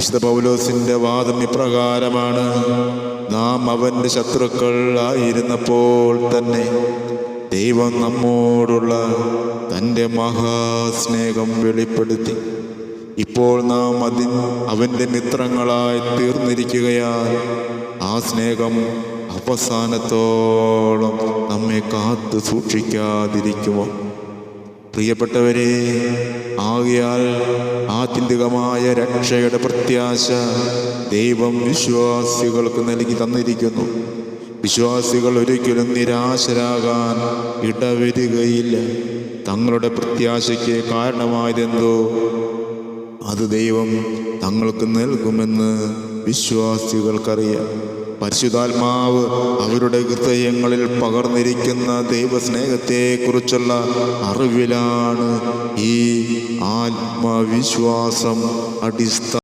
വിശുദ്ധ പൗലോസിന്റെ വാദം ഇപ്രകാരമാണ്. നാം അവന്റെ ശത്രുക്കൾ ആയിരുന്നപ്പോൾ തന്നെ ദൈവം നമ്മോടുള്ള തന്റെ മഹാസ്നേഹം വെളിപ്പെടുത്തി. ഇപ്പോൾ നാം അതിൻ അവന്റെ മിത്രങ്ങളായി തീർന്നിരിക്കുകയാൽ ആ സ്നേഹം അവസാനത്തോളം നമ്മെ കാത്തു സൂക്ഷിക്കാതിരിക്കുമോ? പ്രിയപ്പെട്ടവരെ ആകയാൽ ആത്യന്തികമായ രക്ഷയുടെ പ്രത്യാശ ദൈവം വിശ്വാസികൾക്ക് നൽകി തന്നിരിക്കുന്നു. വിശ്വാസികൾ ഒരിക്കലും നിരാശരാകാൻ ഇടവരികയില്ല. തങ്ങളുടെ പ്രത്യാശയ്ക്ക് കാരണമായതെന്തോ അത് ദൈവം തങ്ങൾക്ക് നൽകുമെന്ന് വിശ്വാസികൾക്കറിയാം. പരിശുദ്ധാത്മാവ് അവരുടെ ഹൃദയങ്ങളിൽ പകർന്നിരിക്കുന്ന ദൈവസ്നേഹത്തെക്കുറിച്ചുള്ള അറിവിലാണ് ഈ ആത്മവിശ്വാസം അടിസ്ഥാന